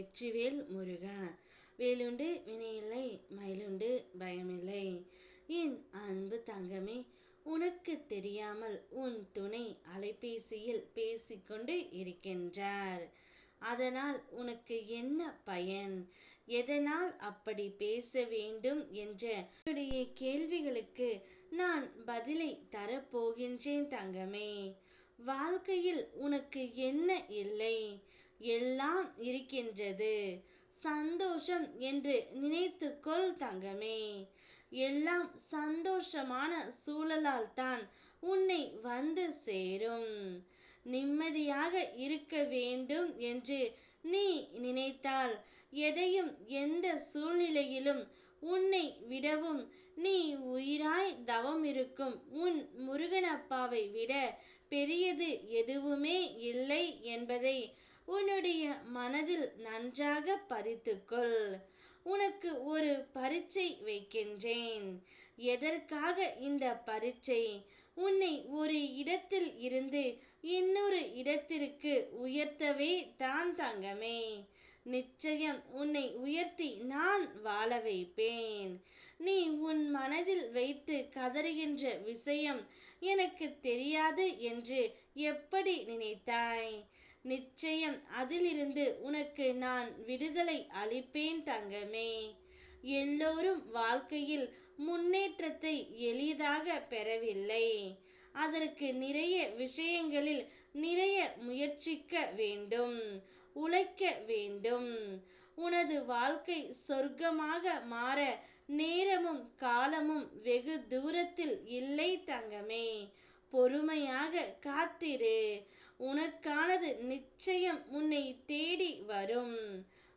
வெற்றிவேல் முருகா. வேலுண்டு வினையில்லை மயிலுண்டு பயமில்லை. என் அன்பு தங்கமே உனக்கு தெரியாமல் உன் துணை அலைபேசியில் பேசிக்கொண்டு இருக்கின்றார். அதனால் உனக்கு என்ன பயன்? எதனால் அப்படி பேச வேண்டும் என்ற என்னுடைய கேள்விகளுக்கு நான் பதிலை தரப்போகின்றேன் தங்கமே. வாழ்க்கையில் உனக்கு என்ன இல்லை? எல்லாம் இருக்கின்றது. சந்தோஷம் என்று நினைத்துக்கொள் தங்கமே. எல்லாம் சந்தோஷமான சூழலால் தான் உன்னை வந்து சேரும். நிம்மதியாக இருக்க வேண்டும் என்று நீ நினைத்தால் எதையும் எந்த சூழ்நிலையிலும் உன்னை விடவும் நீ உயிராய் தவம் இருக்கும். உன் முருகனப்பாவை விட பெரியது எதுவுமே இல்லை என்பதை உன்னுடைய மனதில் நன்றாக பதித்துக்கொள் உனக்கு ஒரு பரீட்சை வைக்கின்றேன். எதற்காக இந்த பரீட்சை? உன்னை ஒரு இடத்தில் இருந்து இன்னொரு இடத்திற்கு உயர்த்தவே தான் தங்கமே. நிச்சயம் உன்னை உயர்த்தி நான் வாழ வைப்பேன். நீ உன் மனதில் வைத்து கதறுகின்ற விஷயம் எனக்கு தெரியாது என்று எப்படி நினைத்தாய்? நிச்சயம் அதிலிருந்து உனக்கு நான் விடுதலை அளிப்பேன் தங்கமே. எல்லோரும் வாழ்க்கையில் முன்னேற்றத்தை எளிதாக பெறவில்லை. அதற்கு நிறைய விஷயங்களில் நிறைய முயற்சிக்க வேண்டும் உழைக்க வேண்டும். உனது வாழ்க்கை சொர்க்கமாக மாற நேரமும் காலமும் வெகு தூரத்தில் இல்லை தங்கமே. பொறுமையாக காத்திரு. உனக்கானது நிச்சயம் உன்னை தேடி வரும்.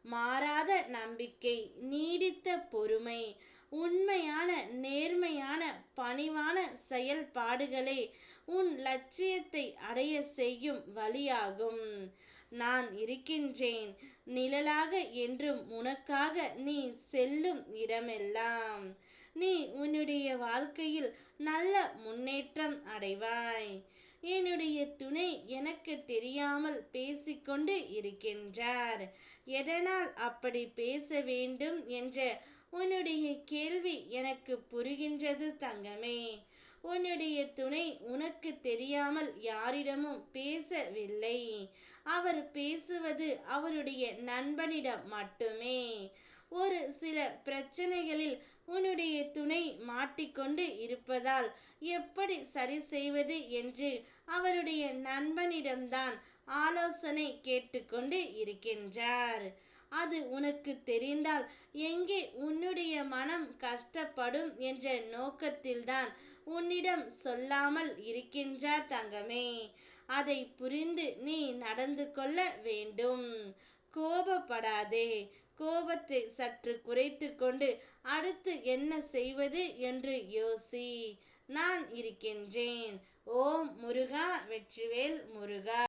மாறாத நம்பிக்கை நீடித்த பொறுமை உண்மையான நேர்மையான பணிவான செயல்பாடுகளே உன் லட்சியத்தை அடைய செய்யும் வழியாகும். நான் இருக்கின்றேன் நிழலாக என்றும் உனக்காக நீ செல்லும் இடமெல்லாம். நீ உன்னுடைய வாழ்க்கையில் நல்ல முன்னேற்றம் அடைவாய். என்னுடைய துணை எனக்கு தெரியாமல் பேசிக்கொண்டு இருக்கின்றார். எதனால் அப்படி பேச வேண்டும் என்ற உன்னுடைய கேள்வி எனக்கு புரிகின்றது தங்கமே. உன்னுடைய துணை உனக்கு தெரியாமல் யாரிடமும் பேசவில்லை. அவர் பேசுவது அவருடைய நண்பனிடம் மட்டுமே. ஒரு சில பிரச்சனைகளில் உன்னுடைய துணை மாட்டிக்கொண்டு இருப்பதால் எப்படி சரி செய்வது என்று அவருடைய நண்பனிடம்தான் ஆலோசனை கேட்டுக்கொண்டு இருக்கின்றார். அது உனக்கு தெரிந்தால் எங்கே உன்னுடைய மனம் கஷ்டப்படும் என்ற நோக்கத்தில்தான் உன்னிடம் சொல்லாமல் இருக்கின்றார் தங்கமே. அதை புரிந்து நீ நடந்து கொள்ள வேண்டும். கோபப்படாதே. கோபத்தை சற்று குறைத்து கொண்டு அடுத்து என்ன செய்வது? என்று யோசி. நான் இருக்கின்றேன். ஓம் முருகா வெற்றிவேல் முருகா.